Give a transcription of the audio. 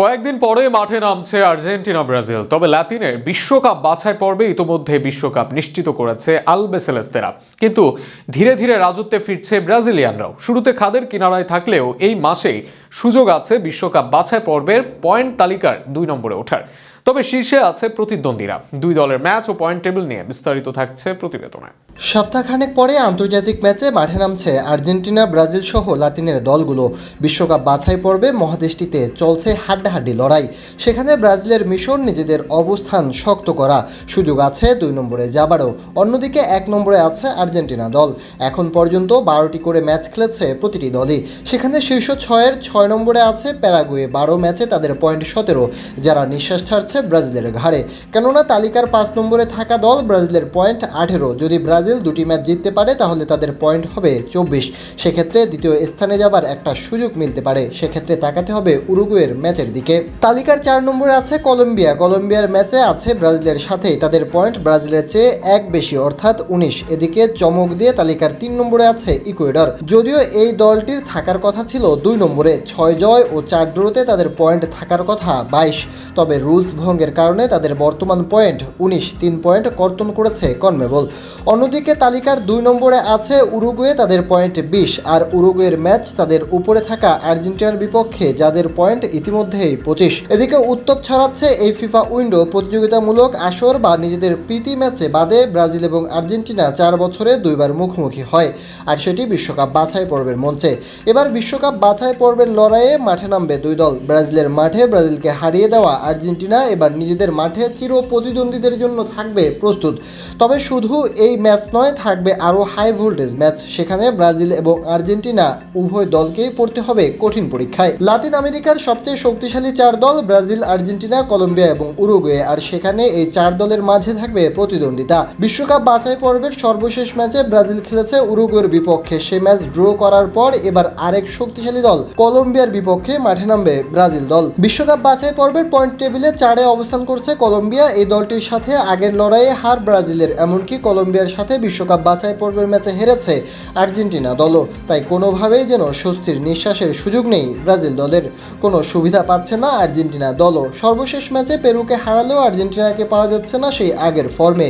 কয়েকদিন পরে মাঠে নামছে আর্জেন্টিনা, ব্রাজিল। তবে ল্যাতিনের বিশ্বকাপ বাছাই পর্বে ইতোমধ্যে বিশ্বকাপ নিশ্চিত করেছে আলবেসেলেস্তেরা। কিন্তু ধীরে ধীরে রাজত্বে ফিরছে ব্রাজিলিয়ানরাও। শুরুতে খাদের কিনারায় থাকলেও এই মাসেই সুযোগ আছে বিশ্বকাপ বাছাই পর্বের পয়েন্ট তালিকার দুই নম্বরে ওঠার। তবে শীর্ষে আছে প্রতিদ্বন্দ্বীরা। দুই দলের ম্যাচ ও পয়েন্ট টেবিল নিয়ে বিস্তারিত থাকছে প্রতিবেদনে। সপ্তাহখানেক পরে আন্তর্জাতিক ম্যাচে মাঠে নামছে আর্জেন্টিনা, ব্রাজিল সহ লাতিনের দলগুলো। বিশ্বকাপ বাছাই পর্বে মহাদেশটিতে চলছে হাড্ডাহাড্ডি লড়াই। সেখানে ব্রাজিলের মিশন নিজেদের অবস্থান শক্ত করা সুযোগ আছে দুই নম্বরে যাবারও অন্যদিকে এক নম্বরে আছে আর্জেন্টিনা দল। এখন পর্যন্ত বারোটি করে ম্যাচ খেলেছে প্রতিটি দলই। সেখানে শীর্ষ ছয়ের ছয় নম্বরে আছে প্যারাগুয়ে, বারো ম্যাচে তাদের পয়েন্ট সতেরো, যারা নিঃশ্বাস ছাড়ছে ব্রাজিলের ঘাড়ে। কেননা তালিকার পাঁচ নম্বরে থাকা দল ব্রাজিলের পয়েন্ট আঠেরো, যদি ব্রাজিল দুটি ম্যাচ জিততে পারে, তাহলে তাদের পয়েন্ট হবে চব্বিশ। সেক্ষেত্রে দ্বিতীয় স্থানে যাবার একটা সুযোগ মিলতে পারে, সেক্ষেত্রে তাকাতে হবে উরুগুয়ের ম্যাচের দিকে। তালিকার চার নম্বরে আছে কলম্বিয়া। কলম্বিয়ার ম্যাচে আছে ব্রাজিলের সাথেই। তাদের পয়েন্ট ব্রাজিলের চেয়ে এক বেশি, অর্থাৎ উনিশ। এদিকে চমক দিয়ে তালিকার তিন নম্বরে আছে ইকুয়েডর। যদিও এই দলটির থাকার কথা ছিল দুই নম্বরে, ছয় জয় ও চার ড্রোতে তাদের পয়েন্ট থাকার কথা বাইশ। তবে রুলস ভঙ্গের কারণে তাদের বর্তমান পয়েন্ট উনিশ। তিন পয়েন্ট কর্তন করেছে কনমেবল। অন্যদিকে তালিকার দুই নম্বরে আছে উরুগুয়ে তাদের পয়েন্ট বিশ আর উরুগুয়ের ম্যাচ তাদের উপরে থাকা আর্জেন্টিনার বিপক্ষে যাদের পয়েন্ট ইতিমধ্যেই পঁচিশ। এদিকে উত্তপ ছড়াচ্ছে এই ফিফা উইন্ডো। প্রতিযোগিতামূলক আসর বা নিজেদের প্রীতি ম্যাচে বাদে ব্রাজিল এবং আর্জেন্টিনা চার বছরে দুইবার মুখোমুখি হয় আর সেটি বিশ্বকাপ বাছাই পর্বের মঞ্চে। এবার বিশ্বকাপ বাছাই পর্বের লড়াইয়ে মাঠে নামবে দুই দল। ব্রাজিলের মাঠে ব্রাজিলকে হারিয়ে দেওয়া আর্জেন্টিনা এবার নিজেদের মাঠে চির প্রতিদ্বন্দ্বীদের জন্য থাকবে প্রস্তুত। তবে শুধু এই ম্যাচ নয় থাকবে আরও হাই ভোল্টেজ ম্যাচ। সেখানে ব্রাজিল এবং আর্জেন্টিনা উভয় দলকেই পড়তে হবে কঠিন পরীক্ষায়। লাতিন আমেরিকার সবচেয়ে শক্তিশালী চার দল ব্রাজিল, আর্জেন্টিনা, কলম্বিয়া এবং উরুগুয়ে। আর সেখানে এই চার দলের মাঝে থাকবে প্রতিদ্বন্দ্বিতা। বিশ্বকাপ বাছাই পর্বের সর্বশেষ ম্যাচে ব্রাজিল খেলেছে উরুগুয়ের বিপক্ষে। সে ম্যাচ ড্র করার পর এবার আরেক শক্তিশালী দল কলম্বিয়ার বিপক্ষে মাঠে নামবে ব্রাজিল দল। বিশ্বকাপ বাছাই পর্বের পয়েন্ট টেবিলে চারে অবস্থান করছে কলম্বিয়া। এই দলটির সাথে আগের লড়াইয়ে হার ব্রাজিলের, এমনকি কলম্বিয়ার সাথে বিশ্বকাপ বাছাই পর্বের ম্যাচে হেরেছে আর্জেন্টিনা দলও। তাই কোনোভাবেই যেন স্বস্তির নিঃশ্বাসের সুযোগ নেই ব্রাজিল দলের। কোনো সুবিধা পাচ্ছে না আর্জেন্টিনা দলও। সর্বশেষ ম্যাচে পেরুকে হারালেও আর্জেন্টিনাকে পাওয়া যাচ্ছে না সেই আগের ফর্মে।